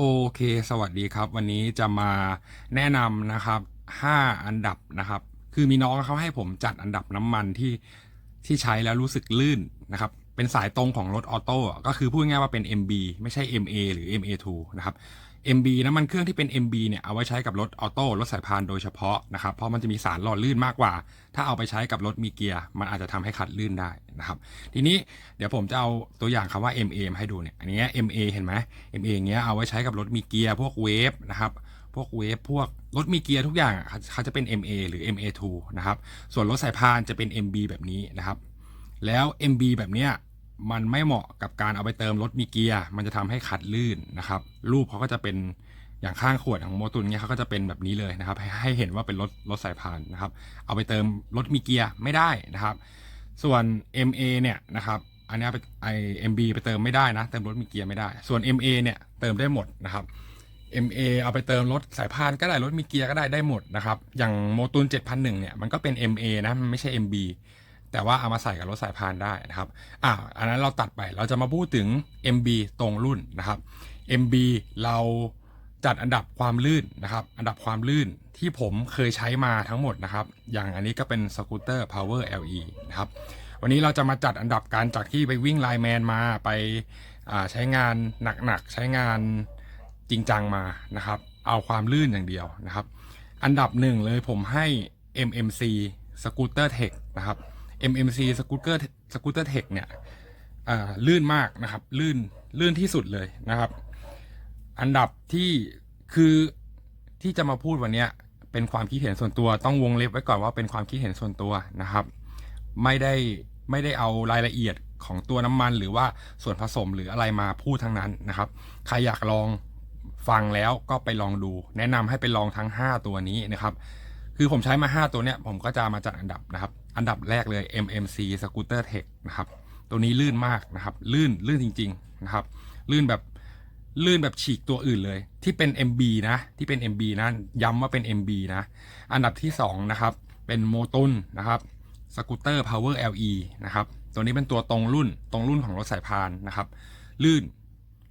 โอเค สวัสดีครับ วันนี้จะมาแนะนำนะครับ 5 อันดับนะครับ คือมีน้องเขาให้ผมจัดอันดับน้ำมันที่ที่ใช้แล้วรู้สึกลื่นนะครับ เป็นสายตรงของรถออโต้ก็คือพูดง่ายว่าเป็น MB ไม่ใช่ MA หรือ MA2 นะครับ MB น้ำมันเครื่องที่เป็น MB เนี่ยเอาไว้ใช้กับรถออโต้รถสายพานโดยเฉพาะนะครับเพราะมันจะมีสารหล่อลื่นมากกว่า ถ้าเอาไปใช้กับรถมีเกียร์มันอาจจะทำให้คัดลื่นได้นะครับทีนี้เดี๋ยวผมจะเอาตัวอย่างคำว่า MA มาให้ดูเนี่ยอันเนี้ย MA เห็นไหม MA อย่างเงี้ยเอาไว้ใช้กับรถมีเกียร์พวกเวฟนะครับพวกเวฟพวกรถมีเกียร์ทุกอย่างเขาเขาจะเป็น MA หรือ MA2 นะครับส่วนรถสายพานจะเป็น MB แบบนี้นะครับแล้ว MB แบบเนี้ย มันไม่เหมาะกับการเอาไปเติมรถมีเกียร์มันจะทำให้ขัดลื่นนะครับรูปเขาก็จะเป็นอย่างข้างขวดของโมตุนเนี้ยเขาก็จะเป็นแบบนี้เลยนะครับ ให้เห็นว่าเป็นรถรถสายพานนะครับ เอาไปเติมรถมีเกียร์ไม่ได้นะครับ ส่วน MA เนี่ยนะครับอันนี้ไปไอ MB ไปเติมไม่ได้นะ เติมรถมีเกียร์ไม่ได้ ส่วน MA เนี่ยเติมได้หมดนะครับ MA เอาไปเติมรถสายพานก็ได้รถมีเกียร์ก็ได้ได้หมดนะครับ อย่างโมตุน7001เนี่ยมันก็เป็น MA นะมันไม่ใช่ MB แต่ว่าเอามาใส่กับรถสายพานได้นะครับอ่าอันนั้นเราตัดไปเราจะมาพูดถึง MB ตรงรุ่นนะครับ MB เราจัดอันดับความลื่นนะครับ อันดับความลื่นที่ผมเคยใช้มาทั้งหมดนะครับ อย่างอันนี้ก็เป็นสกูตเตอร์ Power LE นะครับ วันนี้เราจะมาจัดอันดับการจากที่ไปวิ่งไลแมนมาไปใช้งานหนักๆ ใช้งานจริงจังมานะครับ เอาความลื่นอย่างเดียวนะครับ อันดับหนึ่งเลยผมให้ MMC Scooter Tech นะครับ MMC Scooter Scooter Tech เนี่ยลื่นมากนะครับ ลื่นลื่นที่สุดเลยนะครับ อันดับที่คือที่จะมาพูดวันนี้เป็นความคิดเห็นส่วนตัวต้องวงเล็บไว้ก่อนว่าเป็นความคิดเห็นส่วนตัวนะครับ ไม่ได้ไม่ได้เอารายละเอียดของตัวน้ำมันหรือว่าส่วนผสมหรืออะไรมาพูดทั้งนั้นนะครับ ใครอยากลองฟังแล้วก็ไปลองดู แนะนำให้ไปลองทั้ง 5 ตัวนี้นะครับ คือผมใช้มา 5 ตัวเนี้ยผมก็จะมาจัดอันดับนะครับ อันดับแรกเลย MMC Scooter Tech นะครับ ตัวนี้ลื่นมากนะครับ ลื่นลื่นจริง ๆ นะครับ ลื่นแบบลื่นแบบฉีกตัวอื่นเลย ที่เป็น MB นะ ที่เป็น MB นะ ย้ำว่าเป็น MB นะ อันดับที่ 2 นะครับ เป็นโมตุนนะครับสกูตเตอร์ Power LE นะครับ ตัวนี้เป็นตัวตรงรุ่นตรงรุ่นของรถสายพานนะครับ ลื่น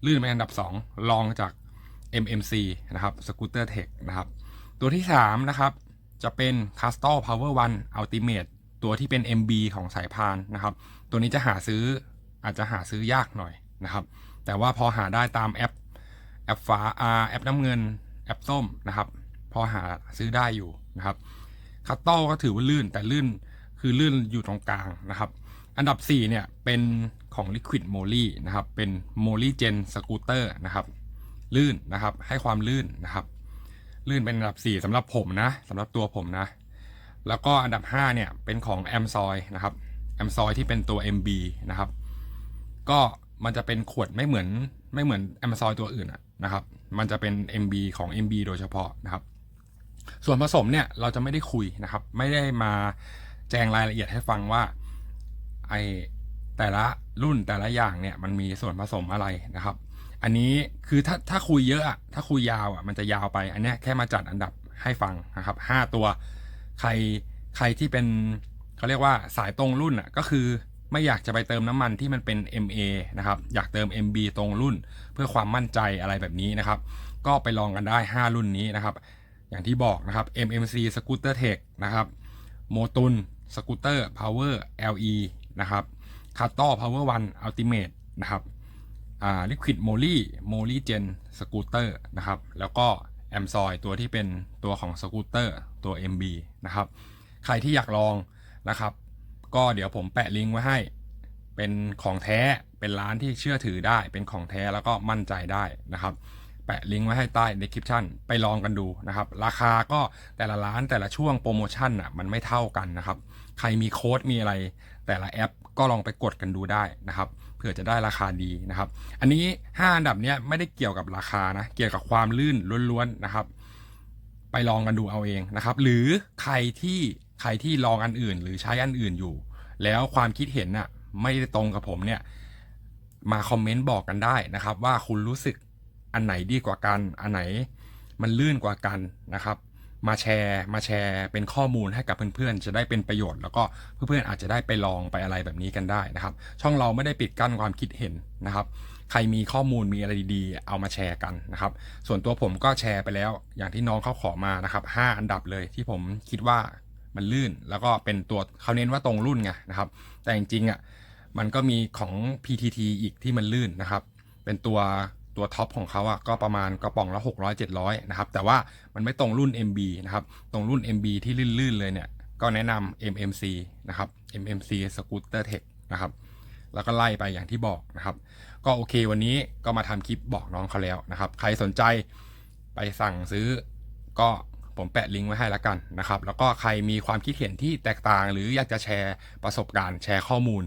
ลื่นเป็นอันดับ 2 รองจาก MMC นะครับสกูตเตอร์เทคนะครับ ตัวที่ 3 นะครับ จะเป็น c a s t o r Power One Ultimate ตัวที่เป็น MB ของสายพานนะครับ ตัวนี้จะหาซื้ออาจจะหาซื้อยากหน่อยนะครับ แต่ว่าพอหาได้ตามแอป แอปฟ้าอาแอปน้ำเงิน แอปส้มนะครับ พอหาซื้อได้อยู่นะครับคัตโต้ก็ถือว่าลื่นแต่ลื่นคือลื่นอยู่ตรงกลางนะครับ อันดับ 4 เนี่ย เป็นของ Liquid Moly นะครับ เป็น Moly Gen Scooter นะครับ ลื่นนะครับ ให้ความลื่นนะครับ ลื่นเป็นอันดับ 4สำหรับผมนะสำหรับตัวผมนะ แล้วก็อันดับ 5 เนี่ย เป็นของ a m s o y นะครับ a m s o y ที่เป็นตัว MB นะครับ ก็มันจะเป็นขวดไม่เหมือนไม่เหมือน a m a z o n ตัวอื่นนะครับ มันจะเป็น MB ของ MB โดยเฉพาะนะครับ ส่วนผสมเนี่ยเราจะไม่ได้คุยนะครับ ไม่ได้มาแจงรายละเอียดให้ฟังว่าไอแต่ละรุ่นแต่ละอย่างเนี่ยมันมีส่วนผสมอะไรนะครับ อันนี้คือถ้าถ้าคุยเยอะอะถ้าคุยยาวอะมันจะยาวไป อันนี้แค่มาจัดอันดับให้ฟังนะครับห้าตัว ใครใครที่เป็นเขาเรียกว่าสายตรงรุ่นอะก็คือไม่อยากจะไปเติมน้ำมันที่มันเป็น MA นะครับ อยากเติม MB ตรงรุ่น เพื่อความมั่นใจอะไรแบบนี้นะครับ ก็ไปลองกันได้ 5 รุ่นนี้นะครับ อย่างที่บอกนะครับ MMC Scooter Tech นะครับโมตุน Scooter Power LE นะครับ c a t o Power One Ultimate นะครับ อ่า Liquid Moly Moly Gen Scooter นะครับ แล้วก็แอมซอยตัวที่เป็นตัวของสกูตเตอร์ตัว MB นะครับ ใครที่อยากลองนะครับ ก็เดี๋ยวผมแปะลิงก์ไว้ให้ เป็นของแท้เป็นร้านที่เชื่อถือได้ เป็นของแท้แล้วก็มั่นใจได้นะครับ แปะลิงก์ไว้ให้ใต้ description ไปลองกันดูนะครับ ราคาก็แต่ละร้านแต่ละช่วงโปรโมชั่นอะมันไม่เท่ากันนะครับ ใครมีโค้ดมีอะไร แต่ละแอปก็ลองไปกดกันดูได้นะครับเผื่อจะได้ราคาดีนะครับ อันนี้ 5 อันดับเนี้ยไม่ได้เกี่ยวกับราคานะ เกี่ยวกับความลื่นล้วนๆนะครับ ไปลองกันดูเอาเองนะครับ หรือใครที่ใครที่ลองอันอื่น หรือใช้อันอื่นอยู่ แล้วความคิดเห็นน่ะไม่ได้ตรงกับผมเนี่ยมาคอมเมนต์บอกกันได้นะครับ ว่าคุณรู้สึก อันไหนดีกว่ากัน อันไหนมันลื่นกว่ากันนะครับ มาแชร์มาแชร์เป็นข้อมูลให้กับเพื่อนๆ จะได้เป็นประโยชน์ แล้วก็เพื่อนๆอาจจะได้ไปลองไปอะไรแบบนี้กันได้นะครับ ช่องเราไม่ได้ปิดกั้นความคิดเห็นนะครับ ใครมีข้อมูลมีอะไรดีๆ เอามาแชร์กันนะครับ ส่วนตัวผมก็แชร์ไปแล้ว อย่างที่น้องเขาขอมานะครับ 5 อันดับเลยที่ผมคิดว่ามันลื่นแล้วก็เป็นตัวเขาเน้นว่าตรงรุ่นไงนะครับ แต่จริงๆอะมันก็มีของ PTT อีกที่มันลื่นนะครับ เป็นตัว ตัวท็อปของเขาอะก็ประมาณกระป๋องละ 600 700 นะครับ แต่ว่ามันไม่ตรงรุ่น MB นะครับ ตรงรุ่น MB ที่ลื่นๆเลยเนี่ย ก็แนะนำ MMC นะครับ MMC Scooter Tech นะครับ แล้วก็ไล่ไปอย่างที่บอกนะครับ ก็โอเควันนี้ก็มาทำคลิปบอกน้องเขาแล้วนะครับ ใครสนใจไปสั่งซื้อก็ผมแปะลิงก์ไว้ให้แล้วกันนะครับ แล้วก็ใครมีความคิดเห็นที่แตกต่าง หรืออยากจะแชร์ประสบการณ์แชร์ข้อมูล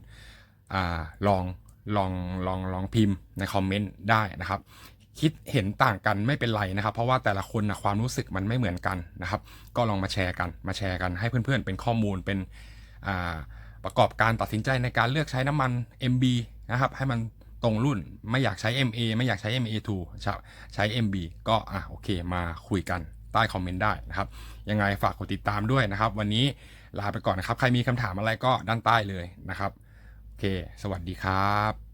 อลอง ลองลองลองพิมพ์ในคอมเมนต์ได้นะครับ คิดเห็นต่างกันไม่เป็นไรนะครับ เพราะว่าแต่ละคนนะความรู้สึกมันไม่เหมือนกันนะครับ ก็ลองมาแชร์กันมาแชร์กันให้เพื่อนๆ เป็นข้อมูลเป็นประกอบการตัดสินใจในการเลือกใช้น้ำมัน MB นะครับให้มันตรงรุ่นไม่อยากใช้ MA ไม่อยากใช้ MA2 ใช้ใช้ MB ก็อะโอเคมาคุยกันใต้คอมเมนต์ได้นะครับ ยังไงฝากกดติดตามด้วยนะครับ วันนี้ลาไปก่อนนะครับ ใครมีคำถามอะไรก็ด้านใต้เลยนะครับ เค สวัสดีครับ